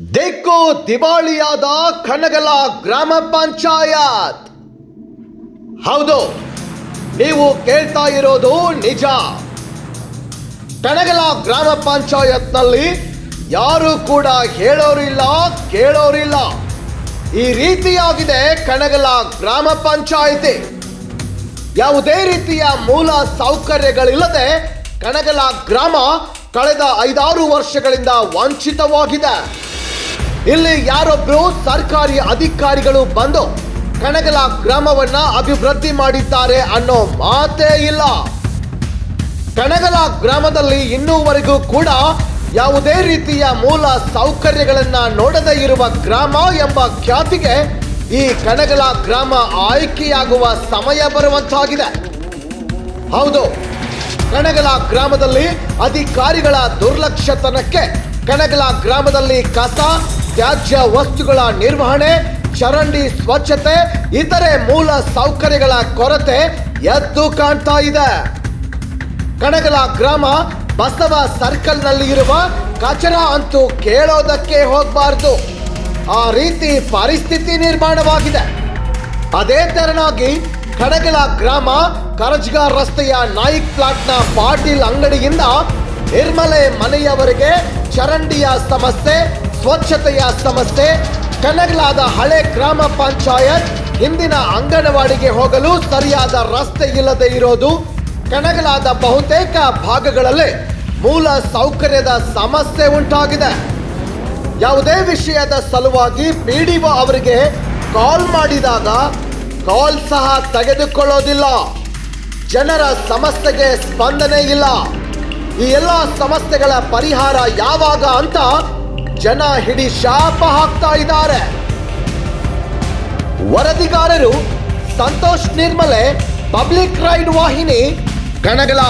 ದಿಕ್ಕು ದಿವಾಳಿಯಾದ ಕನಗಲ ಗ್ರಾಮ ಪಂಚಾಯತ್. ಹೌದು, ನೀವು ಕೇಳ್ತಾ ಇರೋದು ನಿಜ. ಕನಗಲ ಗ್ರಾಮ ಪಂಚಾಯತ್ನಲ್ಲಿ ಯಾರು ಕೂಡ ಹೇಳೋರಿಲ್ಲ, ಕೇಳೋರಿಲ್ಲ. ಈ ರೀತಿಯಾಗಿದೆ ಕನಗಲ ಗ್ರಾಮ ಪಂಚಾಯಿತಿ. ಯಾವುದೇ ರೀತಿಯ ಮೂಲ ಸೌಕರ್ಯಗಳಿಲ್ಲದೆ ಕನಗಲ ಗ್ರಾಮ ಕಳೆದ ಐದಾರು ವರ್ಷಗಳಿಂದ ವಂಚಿತವಾಗಿದೆ. ಇಲ್ಲಿ ಯಾರೊಬ್ರು ಸರ್ಕಾರಿ ಅಧಿಕಾರಿಗಳು ಬಂದು ಕಣಗಲ ಗ್ರಾಮವನ್ನ ಅಭಿವೃದ್ಧಿ ಮಾಡಿದ್ದಾರೆ ಅನ್ನೋ ಮಾತೇ ಇಲ್ಲ. ಕಣಗಲ ಗ್ರಾಮದಲ್ಲಿ ಇನ್ನೂವರೆಗೂ ಕೂಡ ಯಾವುದೇ ರೀತಿಯ ಮೂಲ ಸೌಕರ್ಯಗಳನ್ನ ನೋಡದೇ ಇರುವ ಗ್ರಾಮ ಎಂಬ ಖ್ಯಾತಿಗೆ ಈ ಕಣಗಲ ಗ್ರಾಮ ಆಯ್ಕೆಯಾಗುವ ಸಮಯ ಬರುವಂತಾಗಿದೆ. ಹೌದು, ಕಣಗಲ ಗ್ರಾಮದಲ್ಲಿ ಅಧಿಕಾರಿಗಳ ದುರ್ಲಕ್ಷ್ಯತನಕ್ಕೆ ಕಣಗಲ ಗ್ರಾಮದಲ್ಲಿ ಕಸ ತ್ಯಾಜ್ಯ ವಸ್ತುಗಳ ನಿರ್ವಹಣೆ, ಚರಂಡಿ ಸ್ವಚ್ಛತೆ, ಇತರೆ ಮೂಲ ಸೌಕರ್ಯಗಳ ಕೊರತೆ ಎದ್ದು ಕಾಣ್ತಾ ಇದೆ. ಕಣಗಲ ಗ್ರಾಮ ಬಸವ ಸರ್ಕಲ್ನಲ್ಲಿ ಇರುವ ಕಚರ ಅಂತೂ ಕೇಳೋದಕ್ಕೆ ಹೋಗಬಾರ್ದು. ಆ ರೀತಿ ಪರಿಸ್ಥಿತಿ ನಿರ್ಮಾಣವಾಗಿದೆ. ಅದೇ ತೆರನಾಗಿ ಕಣಗಲ ಗ್ರಾಮ ಕರಜ್ಗಾರ್ ರಸ್ತೆಯ ನಾಯಿಕ್ ಪ್ಲಾಟ್ನ ಪಾಟೀಲ್ ಅಂಗಡಿಯಿಂದ ನಿರ್ಮಲೆ ಮನೆಯವರಿಗೆ ಚರಂಡಿಯ ಸಮಸ್ಯೆ ಸ್ವಚ್ಛತೆಯ ಸಮಸ್ಯೆ, ಕನಗಲಾದ ಹಳೆ ಗ್ರಾಮ ಪಂಚಾಯತ್, ಹಿಂದಿನ ಅಂಗನವಾಡಿಗೆ ಹೋಗಲು ಸರಿಯಾದ ರಸ್ತೆ ಇಲ್ಲದೆ ಇರೋದು ಕನಗಲಾದ ಬಹುತೇಕ ಭಾಗಗಳಲ್ಲಿ ಮೂಲ ಸೌಕರ್ಯದ ಸಮಸ್ಯೆ ಉಂಟಾಗಿದೆ. ಯಾವುದೇ ವಿಷಯದ ಸಲುವಾಗಿ ಪಿಡಿಒ ಅವರಿಗೆ ಕಾಲ್ ಮಾಡಿದಾಗ ಕಾಲ್ ಸಹ ತೆಗೆದುಕೊಳ್ಳೋದಿಲ್ಲ. ಜನರ ಸಮಸ್ಯೆಗೆ ಸ್ಪಂದನೆ ಇಲ್ಲ. ಈ ಎಲ್ಲ ಸಮಸ್ಯೆಗಳ ಪರಿಹಾರ ಯಾವಾಗ ಅಂತ ಜನ ಹಿಡಿ ಶಾಪ ಹಾಕ್ತಾ ಇದ್ದಾರೆ. ವರದಿಗಾರರು ಸಂತೋಷ್ ನಿರ್ಮಲೆ ಪಬ್ಲಿಕ್ ರೈಡ್ ವಾಹಿನಿ ಕಣಗಲ.